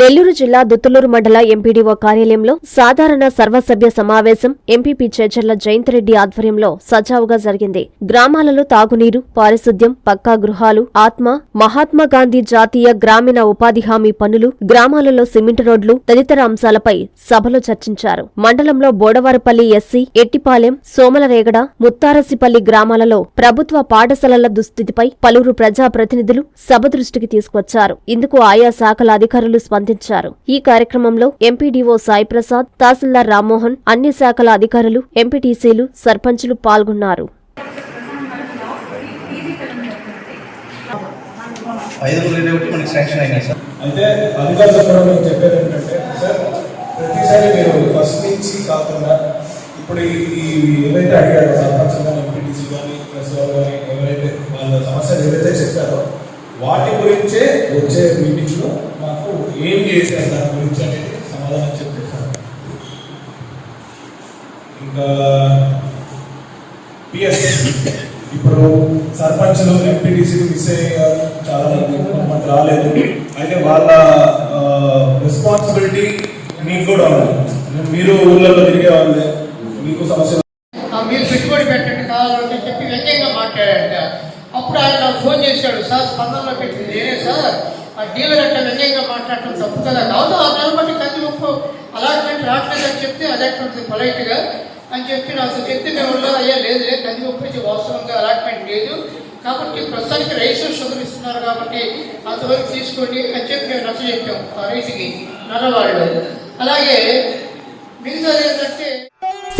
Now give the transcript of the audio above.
నెల్లూరు జిల్లా దుత్తులూరు మండల ఎంపీడీఓ కార్యాలయంలో సాధారణ సర్వసభ్య సమావేశం ఎంపీపీ చేచర్ల జయంతిరెడ్డి ఆధ్వర్యంలో సజావుగా జరిగింది. గ్రామాలలో తాగునీరు పారిశుద్ధ్యం పక్కా గృహాలు ఆత్మ మహాత్మా గాంధీ జాతీయ గ్రామీణ ఉపాధి హామీ పనులు గ్రామాలలో సిమెంట్ రోడ్లు తదితర అంశాలపై సభలో చర్చించారు. మండలంలో బోడవారపల్లి ఎస్సీ ఎట్టిపాలెం సోమలరేగడ ముత్తారసిపల్లి గ్రామాలలో ప్రభుత్వ పాఠశాలల దుస్థితిపై పలువురు ప్రజాప్రతినిధులు సభ దృష్టికి తీసుకొచ్చారు ఇందుకు ఆయా శాఖల అధికారులు అందించారు. ఈ కార్యక్రమంలో ఎంపీడీఓ సాయి ప్రసాద్ తహసీల్దార్ రామ్మోహన్ అన్ని శాఖల అధికారులు ఎంపీటీసీలు సర్పంచులు పాల్గొన్నారు. అయితే చెప్పేది ఏంటంటే సార్ ప్రతిసారి మీరు ఫస్ట్ నుంచి కాకుండా ఇప్పుడు ఈ ఈ ఏవైతే అడిగారో సర్పంచ్ కానీ ఎంపీటీసీ కానీ ప్రెస్ వాళ్ళు కానీ ఎవరైతే వాళ్ళ సమస్యలు ఏవైతే చెప్పారో వాటి గురించే వచ్చే మీటింగ్లో మాకు ఏం చేశారు? దాని గురించి అనేది సమాధానం చెప్పేశారు ఇంకా పిఎస్ ఇప్పుడు సర్పంచ్లు ఎంపీటీసీలు మిస్ అయ్యారు. చాలా మంది రాలేదు. అయితే వాళ్ళ రెస్పాన్సిబిలిటీ మీకు కూడా ఉంది. మీరు ఊళ్ళల్లో తిరిగే వాళ్ళే. మీకు సమస్య మీరు పెట్టుబడి పెట్టండి కావాలంటే చెప్పి వ్యంగ్యంగా మాట్లాడారు అప్పుడు ఆయన నాకు ఫోన్ చేశాడు సార్ స్పందనలో పెట్టింది నేనే సార్. ఆ డీలర్ అంటే వ్యంగ్యంగా మాట్లాడటం తప్పు కదా కాదు ఆ నెల బట్టి కంది ఉప్పు అలాట్మెంట్ రావట్లేదు అని చెప్తే అది ఎట్లుంటుంది పొలైట్గా అని చెప్పి నాకు చెప్తే మేము అయ్యా లేదు లేదు కంది ఉప్పు వాస్తవంగా అలాట్మెంట్ లేదు. కాబట్టి ప్రస్తుతానికి రైస్ షుగర్ కాబట్టి అంతవరకు తీసుకోండి అని చెప్పి మేము నచ్చ చెప్పాం ఆ రైతుకి నల్లవాళ్ళు. అలాగే మిగతాది ఏంటంటే